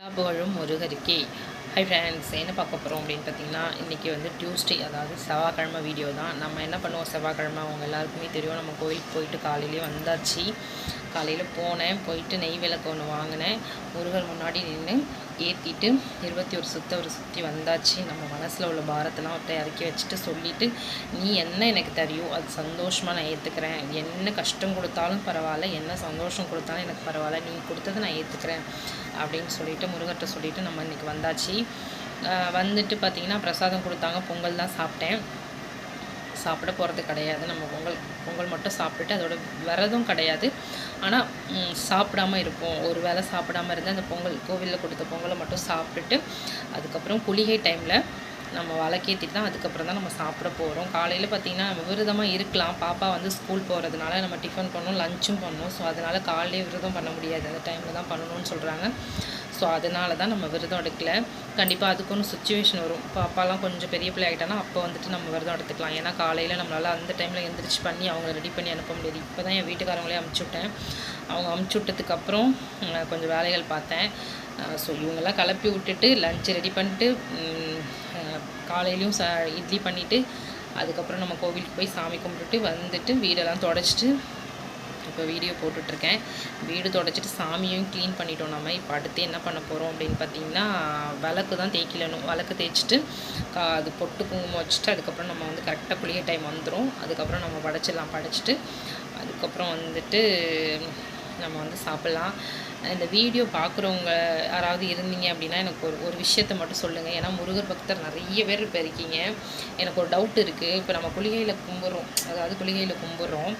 எல்லா புகழும் முருகருக்கே. Hi friends என்ன பார்க்க போகிறோம் அப்படின்னு பார்த்தீங்கன்னா இன்றைக்கி வந்து டியூஸ்டே அதாவது செவ்வாய்க்கிழமை வீடியோ தான். நம்ம என்ன பண்ணுவோம்? செவ்வாய்க்கிழமை அவங்க எல்லாருக்குமே தெரியும். நம்ம கோயிலுக்கு போயிட்டு காலையிலேயே வந்தாச்சு. காலையில் போனேன். போயிட்டு நெய் விளக்கு ஒன்று வாங்கினேன். முருகர் முன்னாடி நின்று ஏற்றிட்டு இருபத்தி ஒரு சுத்த ஒரு சுற்றி வந்தாச்சு. நம்ம மனசில் உள்ள பாரத்தெல்லாம் அவர்கிட்ட இறக்கி வச்சுட்டு சொல்லிவிட்டு நீ என்ன எனக்கு தெரியும் அது சந்தோஷமாக நான் ஏற்றுக்கிறேன் என்ன கஷ்டம் கொடுத்தாலும் பரவாயில்ல என்ன சந்தோஷம் கொடுத்தாலும் எனக்கு பரவாயில்ல. நீ கொடுத்ததை நான் ஏற்றுக்கிறேன் அப்படின்னு சொல்லிவிட்டு முருகர்கிட்ட சொல்லிட்டு நம்ம இன்றைக்கி வந்தாச்சு. வந்துட்டு பார்த்திங்கன்னா பிரசாதம் கொடுத்தாங்க. பொங்கல் தான் சாப்பிட்டேன். சாப்பிட போகிறது கிடையாது. நம்ம பொங்கல் பொங்கல் மட்டும் சாப்பிட்டுட்டு அதோட விரதம் கிடையாது. ஆனால் சாப்பிடாமல் சாப்பிடாம இருப்போம். ஒரு வேளை சாப்பிடாம இருந்து அந்த பொங்கல் கோவிலில் கொடுத்த பொங்கலை மட்டும் சாப்பிட்டுட்டு அதுக்கப்புறம் குளிகை டைமில் நம்ம வழக்கேற்றிட்டு தான் அதுக்கப்புறம் தான் நம்ம சாப்பிட போகிறோம் காலையில் பார்த்திங்கன்னா நம்ம விரதமாக இருக்கலாம். பாப்பா வந்து ஸ்கூல் போகிறதுனால நம்ம டிஃபன் பண்ணோம் லஞ்சும் பண்ணோம் ஸோ அதனால் காலையிலே விரதம் பண்ண முடியாது. அந்த டைமில் தான் பண்ணணும்னு சொல்கிறாங்க ஸோ அதனால தான் நம்ம விரதம் எடுக்கல. கண்டிப்பாக அதுக்கு ஒன்று சுச்சுவேஷன் வரும். இப்போ அப்பாலாம் கொஞ்சம் பெரிய பிள்ளை ஆகிட்டானா அப்போ வந்துட்டு நம்ம விரதம் எடுத்துக்கலாம். ஏன்னா காலையில் நம்மளால் அந்த டைமில் எந்திரிச்சு பண்ணி அவங்கள ரெடி பண்ணி அனுப்ப முடியாது. இப்போ தான் என் வீட்டுக்காரங்களே அமுச்சு விட்டேன். அவங்க அமுச்சு விட்டதுக்கப்புறம் கொஞ்சம் வேலைகள் பார்த்தேன். ஸோ இவங்கெல்லாம் கிளப்பி விட்டுட்டு லஞ்சு ரெடி பண்ணிட்டு காலையிலையும் ச இட்லி பண்ணிவிட்டு அதுக்கப்புறம் நம்ம கோவிலுக்கு போய் சாமி கும்பிட்டுட்டு வந்துட்டு வீடெல்லாம் தொடச்சிட்டு இப்போ வீடியோ போட்டுட்ருக்கேன். வீடு தொடச்சிட்டு சாமியும் க்ளீன் பண்ணிட்டோம் நம்ம. இப்போ அடுத்து என்ன பண்ண போகிறோம் அப்படின்னு பார்த்தீங்கன்னா விளக்கு தான் தேய்க்கலணும் விளக்கு தேய்ச்சிட்டு கா அது பொட்டு குங்குமம் வச்சுட்டு அதுக்கப்புறம் நம்ம வந்து கரெக்டாக குளிய டைம் வந்துடும் அதுக்கப்புறம் நம்ம படைச்சிடலாம். படைச்சிட்டு அதுக்கப்புறம் வந்துட்டு நம்ம வந்து சாப்பிட்லாம். இந்த வீடியோ பார்க்குறவங்க யாராவது இருந்தீங்க அப்படின்னா எனக்கு ஒரு ஒரு விஷயத்தை மட்டும் சொல்லுங்கள் ஏன்னா முருகர் பக்தர் நிறைய பேர் இப்போ இருக்கீங்க. எனக்கு ஒரு டவுட் இருக்குது இப்போ நம்ம குளிகையில் கும்பிட்றோம். அதாவது குளிகையில் கும்பிட்றோம்.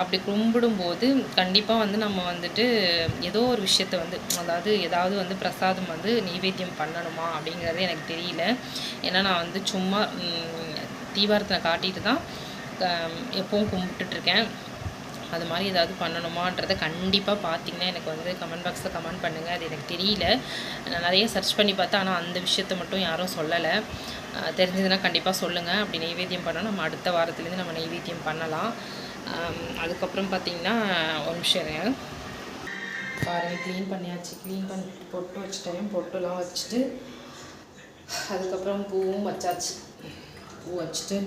அப்படி கும்பிடும்போது கண்டிப்பாக வந்து நம்ம வந்துட்டு ஏதோ ஒரு விஷயத்த வந்து அதாவது ஏதாவது வந்து பிரசாதம் வந்து நைவேத்தியம் பண்ணணுமா அப்படிங்கிறது எனக்கு தெரியல. ஏன்னா நான் வந்து சும்மா ம், காட்டிட்டு தான் எப்போவும் எப்பவும் கும்பிட்டுட்ருக்கேன் அது மாதிரி ஏதாவது பண்ணணுமான்றதை கண்டிப்பாக பார்த்தீங்கன்னா எனக்கு வந்து கமெண்ட் பாக்ஸில் கமெண்ட் பண்ணுங்கள் அது எனக்கு தெரியல. நான் நிறைய சர்ச் பண்ணி பார்த்தேன். ஆனால் அந்த விஷயத்த மட்டும் யாரும் சொல்லலை. தெரிஞ்சதுன்னா கண்டிப்பாக சொல்லுங்கள் அப்படி நைவேத்தியம் பண்ணால் நம்ம அடுத்த வாரத்துலேருந்து நம்ம நைவேத்தியம் பண்ணலாம். அதுக்கப்புறம் பார்த்தீங்கன்னா ஒரு நிமிஷம் இருங்க. க்ளீன் பண்ணியாச்சு. க்ளீன் பண்ணிட்டு பொட்டு வச்சுட்டேன். பொட்டுலாம் வச்சுட்டு அதுக்கப்புறம் பூவும் வச்சாச்சு. பூ வச்சுட்டு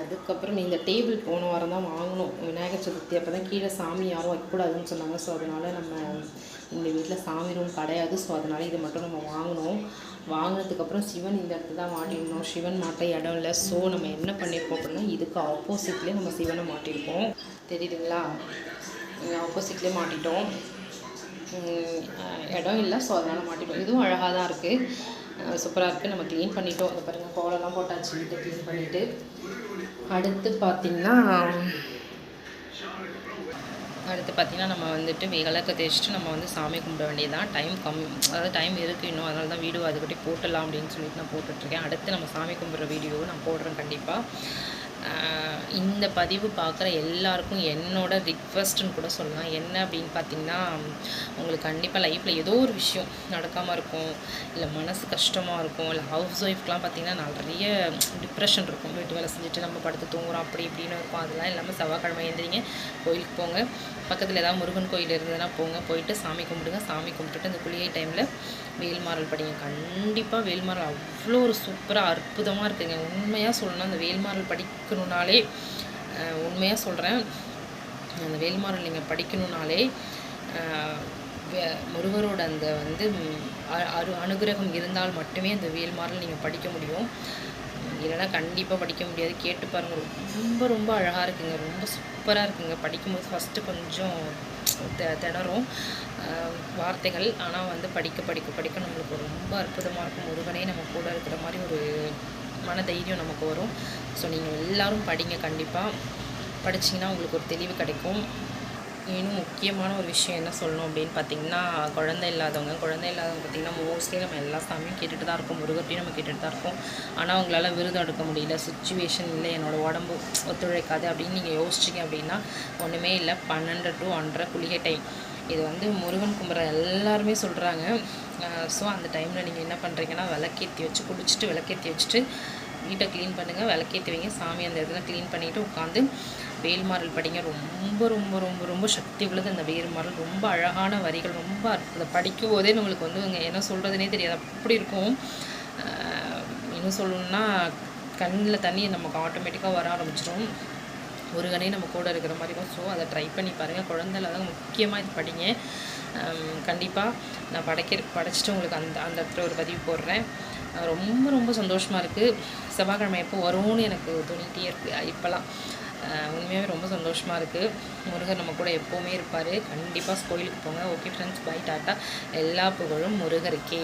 அதுக்கப்புறம் இந்த டேபிள் போன வாரம் தான் வாங்கினோம் விநாயகர் சதுர்த்தி அப்போ தான் கீழே சாமி யாரும் வைக்கக்கூடாதுன்னு சொன்னாங்க. ஸோ அதனால் நம்ம இந்த வீட்டில் சாமி ரூம் கிடையாது. ஸோ அதனால் இது மட்டும் நம்ம வாங்கினோம் வாங்கினதுக்கப்புறம் சிவன் இந்த இடத்துல தான் மாட்டிருந்தோம் சிவன் மாட்ட இடம் இல்லை. ஸோ நம்ம என்ன பண்ணியிருக்கோம் அப்படின்னா இதுக்கு ஆப்போசிட்லேயே நம்ம சிவனை மாட்டியிருக்கோம் தெரியுதுங்களா? ஆப்போசிட்லேயே மாட்டிட்டோம். இடம் இல்லை. ஸோ அதனால் மாட்டிட்டோம். இதுவும் அழகாக தான் இருக்குது சூப்பராக இருக்குது நம்ம க்ளீன் பண்ணிட்டோம். அதை பாருங்கள் கோலம்லாம் போட்டாச்சு. வீட்டை க்ளீன் பண்ணிவிட்டு அடுத்து பார்த்திங்கன்னா அடுத்து பார்த்திங்கன்னா நம்ம வந்துட்டு விளக்க தேய்ச்சிட்டு நம்ம வந்து சாமி கும்பிட வேண்டியதான் டைம் கம்மி அதாவது டைம் இருக்குது இன்னும். அதனால தான் வீடியோ அதுக்கிட்டே போட்டலாம் அப்படின்னு சொல்லிட்டு நான் போட்டுட்ருக்கேன் அடுத்து நம்ம சாமி கும்பிட்ற வீடியோவை நான் போடுறேன் கண்டிப்பாக இந்த பதிவு பார்க்குற எல்லாருக்கும் என்னோட ரிக்வெஸ்ட்டுன்னு கூட சொல்லலாம். என்ன அப்படின்னு பார்த்தீங்கன்னா உங்களுக்கு கண்டிப்பாக லைஃப்பில் ஏதோ ஒரு விஷயம் நடக்காமல் இருக்கும் இல்லை மனசு கஷ்டமாக இருக்கும் இல்லை ஹவுஸ் ஒய்ஃப்க்கெலாம் பார்த்தீங்கன்னா நிறைய டிப்ரெஷன் இருக்கும். வீட்டு வேலை செஞ்சுட்டு நம்ம படுத்து தூங்குறோம் அப்படி இப்படின்னு இருக்கும். அதெல்லாம் இல்லாமல் செவ்வாய்க்கிழமை எழுந்திரிங்க கோயிலுக்கு போங்க. பக்கத்தில் ஏதாவது முருகன் கோயில் இருந்ததுன்னா போங்க. போயிட்டு சாமி கும்பிடுங்க. சாமி கும்பிட்டுட்டு இந்த குளியை டைமில் வேல்மாறல் படிங்க. கண்டிப்பாக வேல்மாறல் அவ்வளோ ஒரு சூப்பராக அற்புதமாக இருக்குங்க. உண்மையாக சொல்லணும் அந்த வேல்மாறல் படிக்கணும்னாலே உண்மையாக சொல்கிறேன் அந்த வேல்மாறல் நீங்கள் படிக்கணும்னாலே முருகரோட அந்த வந்து அ- அரு அனுகிரகம் இருந்தால் மட்டுமே அந்த வேல்மாறல் நீங்கள் படிக்க முடியும். இல்லைன்னா கண்டிப்பாக படிக்க முடியாது. கேட்டு பாருங்கள் ரொம்ப ரொம்ப அழகாக இருக்குங்க. ரொம்ப சூப்பராக இருக்குங்க. படிக்கும்போது ஃபஸ்ட்டு கொஞ்சம் திணறும். வார்த்தைகள். ஆனால் வந்து படிக்க படிக்க படிக்க நம்மளுக்கு ரொம்ப அற்புதமாக இருக்கும். முருகனே நம்ம கூட இருக்கிற மாதிரி ஒரு மன தைரியம் நமக்கு வரும். ஸோ நீங்கள் எல்லோரும் படிங்க கண்டிப்பாக படிச்சிங்கன்னா உங்களுக்கு ஒரு தெளிவு கிடைக்கும். இன்னும் முக்கியமான ஒரு விஷயம் என்ன சொல்லணும் அப்படின்னு பார்த்தீங்கன்னா குழந்தை இல்லாதவங்க குழந்தை இல்லாதவங்க பார்த்தீங்கன்னா மோஸ்ட்லி நம்ம எல்லா சாமியும் கேட்டுட்டு தான் இருக்கோம். முருகத்தையும் நம்ம கேட்டுட்டு தான் இருக்கோம். ஆனால் அவங்களால விருதம் எடுக்க முடியல. சுச்சுவேஷன் இல்லை. என்னோட உடம்பு ஒத்துழைக்காது அப்படின்னு நீங்கள் யோசிச்சிங்க அப்படின்னா ஒன்றுமே இல்லை. பன்னெண்டு டு ஒன்றரை குளிகை டைம் இது வந்து முருகன் கும்பிட்ற எல்லாருமே சொல்கிறாங்க ஸோ அந்த டைமில் நீங்கள் என்ன பண்ணுறீங்கன்னா விளக்கேற்றி வச்சு குடிச்சிட்டு விளக்கேற்றி வச்சுட்டு வீட்டை க்ளீன் பண்ணுங்கள் விளக்கேற்றி வைங்க சாமி அந்த இடத்துல க்ளீன் பண்ணிவிட்டு உட்காந்து வேல்மாறல் படிங்க. ரொம்ப ரொம்ப ரொம்ப ரொம்ப சக்தி உள்ளது அந்த வேல்மாறல் ரொம்ப அழகான வரிகள் ரொம்ப அதை படிக்கும் போதே உங்களுக்கு வந்து என்ன சொல்கிறதுனே தெரியாது. அப்படி இருக்கும். இன்னும் சொல்லணுன்னா கண்ணில் தண்ணி நமக்கு ஆட்டோமேட்டிக்காக வர ஆரம்பிச்சிடும் முருகனே நம்ம கூட இருக்கிற மாதிரி இருக்கும். ஸோ அதை ட்ரை பண்ணி பாருங்கள் குழந்தைல தான் முக்கியமாக இது படிங்க. கண்டிப்பாக நான் படைக்க படைச்சிட்டு உங்களுக்கு அந்த அந்த இடத்துல ஒரு பதிவு போடுறேன். ரொம்ப ரொம்ப சந்தோஷமாக இருக்குது செவ்வாய்க்கிழமை எப்போ வரும்னு எனக்கு தோணிகிட்டே இருக்குது இப்போல்லாம் உண்மையாகவே ரொம்ப சந்தோஷமாக இருக்குது முருகர் நம்ம கூட எப்போவுமே இருப்பார். கண்டிப்பாக கோயிலுக்கு போங்க. Okay friends bye tata. எல்லா புகழும் முருகருக்கே.